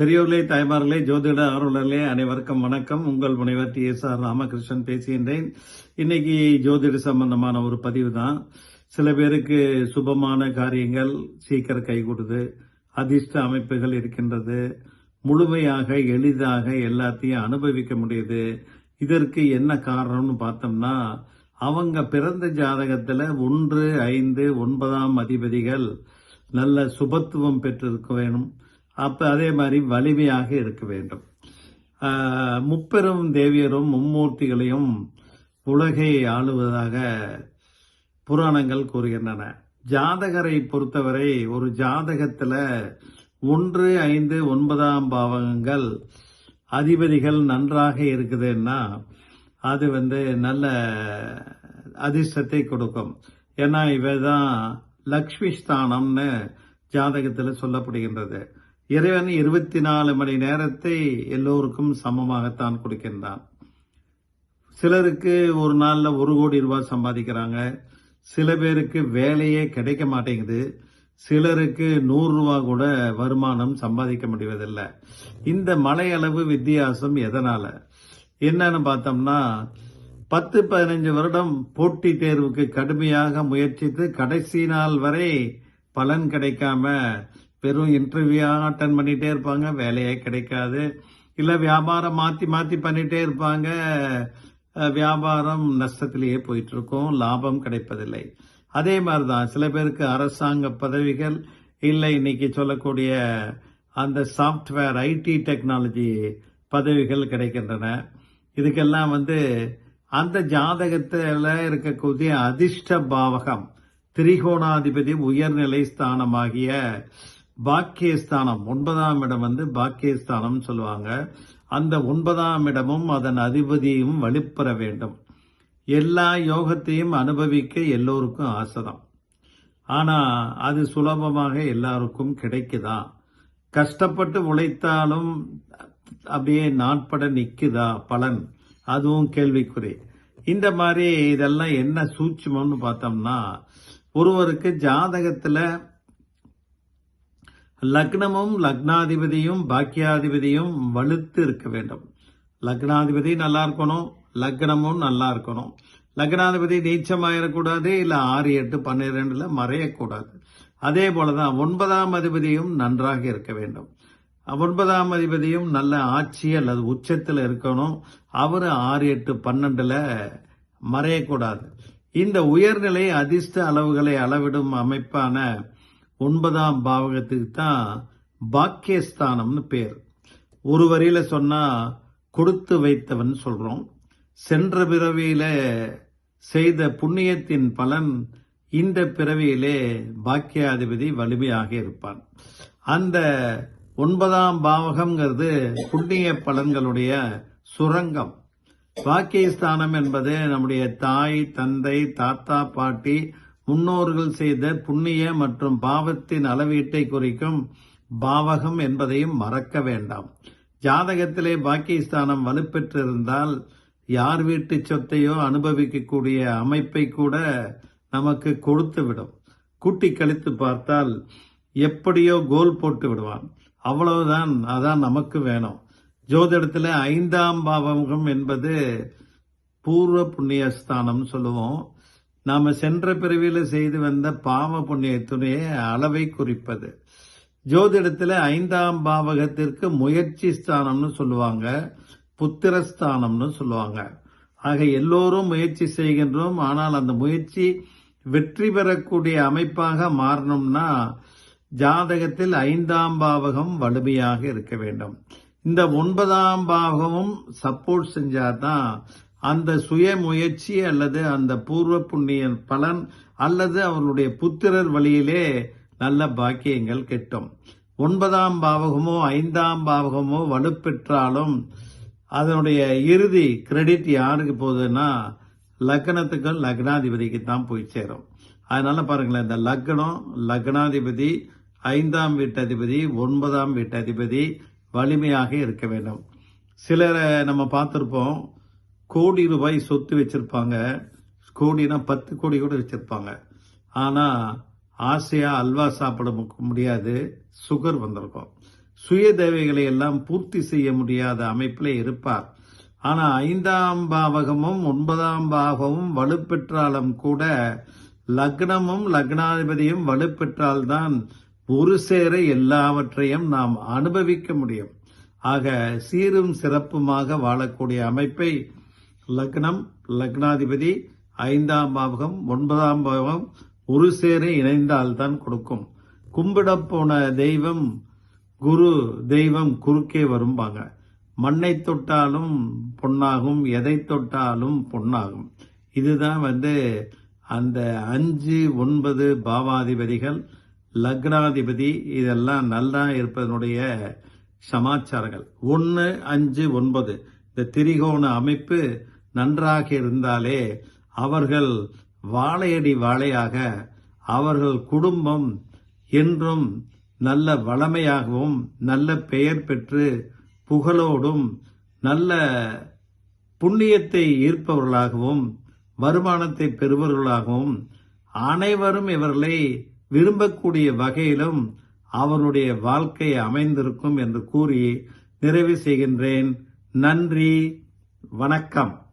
பெரியோர்களே தாய்மார்களே ஜோதிட ஆர்வலர்களே அனைவருக்கும் வணக்கம். உங்கள் முனைவர் டி எஸ் ஆர் ராமகிருஷ்ணன் பேசுகின்றேன். இன்னைக்கு ஜோதிட சம்பந்தமான ஒரு பதிவு தான். சில பேருக்கு சுபமான காரியங்கள் சீக்கிரம் கைகூடுது அதிர்ஷ்ட அமைப்புகள் இருக்கின்றது முழுமையாக எளிதாக எல்லாத்தையும் அனுபவிக்க முடியுது. இதற்கு என்ன காரணம்னு பார்த்தோம்னா அவங்க பிறந்த ஜாதகத்தில் ஒன்று ஐந்து ஒன்பதாம் அதிபதிகள் நல்ல சுபத்துவம் பெற்றிருக்க வேணும். அப்போ அதே மாதிரி வலிமையாக இருக்க வேண்டும். முப்பெரும் தேவியரும் மும்மூர்த்திகளையும் உலகை ஆளுவதாக புராணங்கள் கூறுகின்றன. ஜாதகரை பொறுத்தவரை ஒரு ஜாதகத்தில் ஒன்று ஐந்து ஒன்பதாம் பாவகங்கள் அதிபதிகள் நன்றாக இருக்குதுன்னா அது வந்து நல்ல அதிர்ஷ்டத்தை கொடுக்கும். ஏன்னா இவைதான் லக்ஷ்மி ஸ்தானம்னு ஜாதகத்தில் சொல்லப்படுகின்றது. இறைவன் இருபத்தி நாலு மணி நேரத்தை எல்லோருக்கும் சமமாகத்தான் கொடுக்கின்றான். சிலருக்கு ஒரு நாளில் ஒரு கோடி ரூபாய் சம்பாதிக்கிறாங்க. சில பேருக்கு வேலையே கிடைக்க மாட்டேங்குது. சிலருக்கு நூறுரூவா கூட வருமானம் சம்பாதிக்க முடிவதில்லை. இந்த மலையளவு வித்தியாசம் எதனால்? என்னன்னு பார்த்தோம்னா பத்து பதினஞ்சு வருடம் போட்டி தேர்வுக்கு கடுமையாக முயற்சித்து கடைசி நாள் வரை பலன் கிடைக்காம வெறும் இன்டர்வியூ அட்டன் பண்ணிட்டே இருப்பாங்க. வேலையே கிடைக்காது. இல்ல வியாபாரம் மாத்தி மாத்தி பண்ணிட்டே இருப்பாங்க. வியாபாரம் நஷ்டத்திலேயே போயிட்டு இருக்கும் லாபம் கிடைப்பதில்லை. அதே மாதிரிதான் சில பேருக்கு அரசாங்க பதவிகள் இல்லை. இன்னைக்கு சொல்லக்கூடிய அந்த சாஃப்ட்வேர் ஐடி டெக்னாலஜி பதவிகள் கிடைக்கின்றன. இதுக்கெல்லாம் வந்து அந்த ஜாதகத்தில் இருக்கக்கூடிய அதிர்ஷ்ட பாவகம் திரிகோணாதிபதி உயர்நிலை ஸ்தானமாகிய பாக்கியஸ்தானம் ஒன்பதாம் இடம் வந்து பாக்கியஸ்தானம் சொல்லுவாங்க. அந்த ஒன்பதாம் இடமும் அதன் அதிபதியும் வலுப்பெற வேண்டும். எல்லா யோகத்தையும் அனுபவிக்க எல்லோருக்கும் ஆசைதான். ஆனா அது சுலபமாக எல்லாருக்கும் கிடைக்குதா? கஷ்டப்பட்டு உழைத்தாலும் அப்படியே நாட்பட நிற்குதா பலன்? அதுவும் கேள்விக்குறி. இந்த மாதிரி இதெல்லாம் என்ன சூட்சமம்னு பார்த்தோம்னா ஒருவருக்கு ஜாதகத்துல லக்னமும் லக்னாதிபதியும் பாக்கியாதிபதியும் வலுத்து இருக்க வேண்டும். லக்னாதிபதி நல்லா இருக்கணும் லக்னமும் நல்லா இருக்கணும். லக்னாதிபதி நீச்சமாயிடக்கூடாது இல்ல ஆறு எட்டு பன்னிரெண்டுல மறையக்கூடாது. அதே போலதான் ஒன்பதாம் அதிபதியும் நன்றாக இருக்க வேண்டும். ஒன்பதாம் அதிபதியும் நல்ல ஆட்சி அல்லது உச்சத்தில் இருக்கணும். அவரு ஆறு எட்டு பன்னெண்டுல மறையக்கூடாது. இந்த உயர்நிலை அதிர்ஷ்ட அளவுகளை அளவிடும் அமைப்பான ஒன்பதாம் பாவகத்துக்கு தான் பாக்கியஸ்தானம்னு பேர். ஒரு வரியில சொன்னா கொடுத்து வைத்தவன் சொல்றோம். சென்ற பிறவியில செய்த புண்ணியத்தின் பலன் இந்த பிறவியிலே பாக்கியாதிபதி வலிமையாக இருப்பான். அந்த ஒன்பதாம் பாவகம்ங்கிறது புண்ணிய பலன்களுடைய சுரங்கம். பாக்கியஸ்தானம் என்பது நம்முடைய தாய் தந்தை தாத்தா பாட்டி முன்னோர்கள் செய்த புண்ணிய மற்றும் பாவத்தின் அளவீட்டை குறிக்கும் பாவகம் என்பதையும் மறக்க வேண்டாம். ஜாதகத்திலே பாக்கியஸ்தானம் வலுப்பெற்றிருந்தால் யார் வீட்டு சொத்தையோ அனுபவிக்கக்கூடிய அமைப்பை கூட நமக்கு கொடுத்து விடும் கூட்டி கழித்து பார்த்தால் எப்படியோ கோல் போட்டு விடுவான். அவ்வளவுதான் அதான் நமக்கு வேணும். ஜோதிடத்தில் ஐந்தாம் பாவகம் என்பது பூர்வ புண்ணியஸ்தானம் சொல்லுவோம். நாம சென்ற பிறவியில செய்து வந்த பாவ புண்ணியத்துடைய அளவை குறிப்பது. ஜோதிடத்துல ஐந்தாம் பாவகத்திற்கு முயற்சி ஸ்தானம்னு சொல்லுவாங்க புத்திரஸ்தானம்னு சொல்லுவாங்க. ஆக எல்லோரும் முயற்சி செய்கின்றோம் ஆனால் அந்த முயற்சி வெற்றி பெறக்கூடிய அமைப்பாக மாறணும்னா ஜாதகத்தில் ஐந்தாம் பாவகம் வலிமையாக இருக்க வேண்டும். இந்த ஒன்பதாம் பாவகமும் சப்போர்ட் செஞ்சாதான் அந்த சுய முயற்சி அல்லது அந்த பூர்வ புண்ணிய பலன் அல்லது அவர்களுடைய புத்திரர் வழியிலே நல்ல பாக்கியங்கள் கிட்டும். ஒன்பதாம் பாவகமோ ஐந்தாம் பாவகமோ வலுப்பெற்றாலும் அதனுடைய இறுதி கிரெடிட் யாருக்கு போகுதுன்னா லக்னத்துக்கும் லக்னாதிபதிக்கு தான் போய் சேரும். அதனால பாருங்களேன் இந்த லக்னம் லக்னாதிபதி ஐந்தாம் வீட்டதிபதி ஒன்பதாம் வீட்டதிபதி வலிமையாக இருக்க வேண்டும். சிலரை நம்ம பார்த்துருப்போம் கோடி ரூபாய் சொத்து வச்சிருப்பாங்க. கோடினா பத்து கோடி கூட வச்சிருப்பாங்க. ஆனால் ஆசையாக அல்வா சாப்பிட முடியாது. சுகர் வந்திருக்கும். சுய தேவைகளை எல்லாம் பூர்த்தி செய்ய முடியாத அமைப்பில் இருப்பார். ஆனால் ஐந்தாம் பாவகமும் ஒன்பதாம் பாவமும் வலுப்பெற்றாலும் கூட லக்னமும் லக்னாதிபதியும் வலுப்பெற்றால்தான் ஒரு சேர எல்லாவற்றையும் நாம் அனுபவிக்க முடியும். ஆக சீரும் சிறப்புமாக வாழக்கூடிய அமைப்பை லக்னம் லக்னாதிபதி ஐந்தாம் பாவகம் ஒன்பதாம் பாவகம் ஒரு சேர இணைந்தால்தான் கொடுக்கும். கும்பிடப் போன தெய்வம் குரு தெய்வம் குறுக்கே வரும்பாங்க. மண்ணை தொட்டாலும் பொன்னாகும் எதை தொட்டாலும் பொன்னாகும். இதுதான் வந்து அந்த அஞ்சு ஒன்பது பாவாதிபதிகள் லக்னாதிபதி இதெல்லாம் நல்லா இருப்பதனுடைய சமாச்சாரங்கள். ஒன்று அஞ்சு ஒன்பது. இந்த திரிகோண அமைப்பு நன்றாக இருந்தாலே அவர்கள் வாழையடி வாழையாக அவர்கள் குடும்பம் என்றும் நல்ல வளமையாகவும் நல்ல பெயர் பெற்று புகழோடும் நல்ல புண்ணியத்தை ஈர்ப்பவர்களாகவும் வருமானத்தை பெறுபவர்களாகவும் அனைவரும் இவர்களை விரும்பக்கூடிய வகையிலும் அவருடைய வாழ்க்கை அமைந்திருக்கும் என்று கூறி நிறைவு செய்கின்றேன். நன்றி. வணக்கம்.